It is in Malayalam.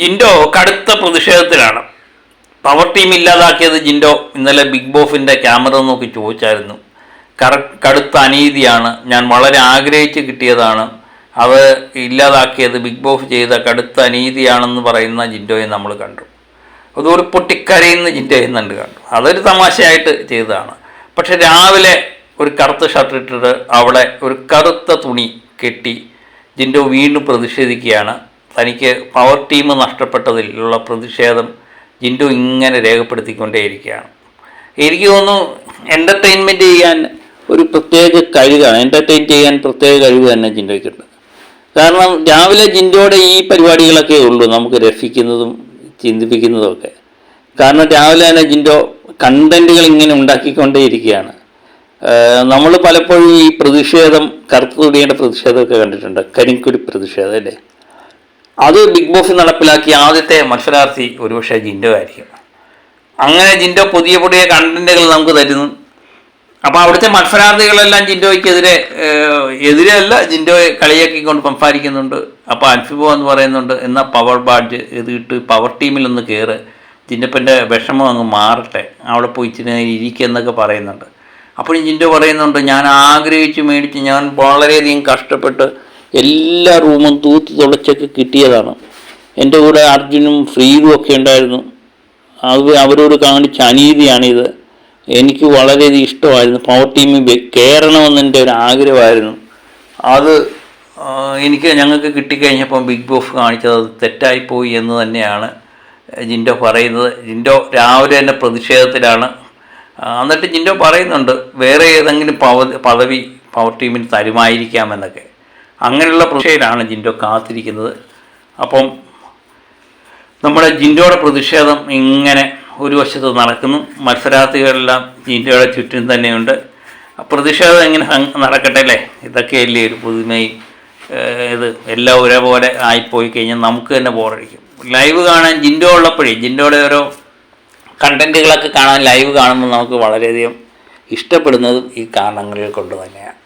ജിൻഡോ കടുത്ത പ്രതിഷേധത്തിലാണ്. പവർ ടീം ഇല്ലാതാക്കിയത് ജിൻഡോ. ഇന്നലെ ബിഗ് ബോസിന്റെ ക്യാമറ നോക്കി ചോദിച്ചായിരുന്നു. കടുത്ത അനീതിയാണ്. ഞാൻ വളരെ ആഗ്രഹിച്ച് കിട്ടിയതാണ്. അത് ഇല്ലാതാക്കിയത് ബിഗ് ബോഫ് ചെയ്ത കടുത്ത അനീതിയാണെന്ന് പറയുന്ന ജിൻഡോയെ നമ്മൾ കണ്ടു. അതൊരു പൊട്ടിക്കരയുന്ന ജിൻഡോയെ കണ്ട് കണ്ടു. അതൊരു തമാശയായിട്ട് ചെയ്തതാണ്. പക്ഷെ രാവിലെ ഒരു കറുത്ത ഷർട്ട് ഇട്ടിട്ട് അവിടെ ഒരു കറുത്ത തുണി കെട്ടി ജിൻഡോ വീണ്ടും പ്രതിഷേധിക്കുകയാണ്. തനിക്ക് പവർ ടീം നഷ്ടപ്പെട്ടതിലുള്ള പ്രതിഷേധം ജിൻഡു ഇങ്ങനെ രേഖപ്പെടുത്തിക്കൊണ്ടേയിരിക്കുകയാണ്. എനിക്ക് തോന്നുന്നു എന്റർടൈൻമെന്റ് ചെയ്യാൻ ഒരു പ്രത്യേക കഴിവാണ്. എന്റർടൈൻ ചെയ്യാൻ പ്രത്യേക കഴിവ് തന്നെ ജിൻഡോയ്ക്കുണ്ട് കാരണം രാവിലെ ജിൻഡോയുടെ ഈ പരിപാടികളൊക്കെ ഉള്ളൂ. നമുക്ക് രസിക്കുന്നതും ചിന്തിപ്പിക്കുന്നതും ഒക്കെ കാരണം രാവിലെ തന്നെ ജിൻഡോ കണ്ടന്റുകൾ ഇങ്ങനെ ഉണ്ടാക്കിക്കൊണ്ടേയിരിക്കുകയാണ്. നമ്മൾ പലപ്പോഴും ഈ പ്രതിഷേധം കറുത്ത തുണിയുടെ പ്രതിഷേധമൊക്കെ കണ്ടിട്ടുണ്ട്. കരിങ്കുടി പ്രതിഷേധം അല്ലേ? അത് ബിഗ് ബോസ് നടപ്പിലാക്കിയ ആദ്യത്തെ മത്സരാർത്ഥി ഒരുപക്ഷെ ജിൻഡോ ആയിരിക്കും. അങ്ങനെ ജിൻഡോ പുതിയ പുതിയ കണ്ടന്റുകൾ നമുക്ക് തരുന്നു. അപ്പോൾ അവിടുത്തെ മത്സരാർത്ഥികളെല്ലാം ജിൻഡോയ്ക്കെതിരെ എതിരെയല്ല ജിൻഡോയെ കളിയാക്കിക്കൊണ്ട് സംസാരിക്കുന്നുണ്ട്. അപ്പോൾ അൻഫിബോ എന്ന് പറയുന്നുണ്ട് എന്നാൽ പവർ ബാഡ്ജ് ഇത് ഇട്ട് പവർ ടീമിൽ ഒന്ന് കയറ് ജിൻഡപ്പന്റെ വിഷമം അങ്ങ് മാറട്ടെ അവിടെ പോയി ഇച്ചിരി ഇരിക്കുക പറയുന്നുണ്ട്. അപ്പോഴും ജിൻഡോ പറയുന്നുണ്ട് ഞാൻ ആഗ്രഹിച്ച് മേടിച്ച് ഞാൻ വളരെയധികം കഷ്ടപ്പെട്ട് എല്ലാ റൂമും തൂത്ത് തുടച്ചൊക്കെ കിട്ടിയതാണ്. എന്റെ കൂടെ അർജുനും ഫ്രീഡും ഒക്കെ ഉണ്ടായിരുന്നു. അത് അവരോട് കാണിച്ച അനീതിയാണിത്. എനിക്ക് വളരെയധികം ഇഷ്ടമായിരുന്നു. പവർ ടീമിൽ കയറണമെന്ന് എന്റെ ഒരു ആഗ്രഹമായിരുന്നു. അത് എനിക്ക് ഞങ്ങൾക്ക് കിട്ടിക്കഴിഞ്ഞപ്പം ബിഗ് ബോസ് കാണിച്ചത് അത് തെറ്റായിപ്പോയി എന്ന് തന്നെയാണ് ജിൻഡോ പറയുന്നത്. ജിൻഡോ രാവിലെ തന്നെ പ്രതിഷേധത്തിലാണ്. എന്നിട്ട് ജിൻഡോ പറയുന്നുണ്ട് വേറെ ഏതെങ്കിലും പവ പദവി പവർ ടീമിന് തരുമായിരിക്കാമെന്നൊക്കെ. അങ്ങനെയുള്ള പ്രതിഷേധമാണ് ജിൻഡോ കാത്തിരിക്കുന്നത്. അപ്പം നമ്മുടെ ജിൻഡോയുടെ പ്രതിഷേധം ഇങ്ങനെ ഒരു വശത്ത് നടക്കുന്നു. മത്സരാർത്ഥികളെല്ലാം ജിൻഡോയുടെ ചുറ്റും തന്നെയുണ്ട്. പ്രതിഷേധം ഇങ്ങനെ നടക്കട്ടെ അല്ലേ? ഇതൊക്കെയല്ലേ ഒരു പുതുമയും ഇത് എല്ലാം ഒരേപോലെ ആയിപ്പോയി കഴിഞ്ഞാൽ നമുക്ക് തന്നെ ബോറടിക്കും. ലൈവ് കാണാൻ ജിൻഡോ ഉള്ളപ്പോഴേ ജിൻഡോയുടെ ഓരോ കണ്ടന്റുകളൊക്കെ കാണാൻ ലൈവ് കാണുമ്പോൾ നമുക്ക് വളരെയധികം ഇഷ്ടപ്പെടുന്നതും ഈ കാരണങ്ങളിൽ കൊണ്ട് തന്നെയാണ്.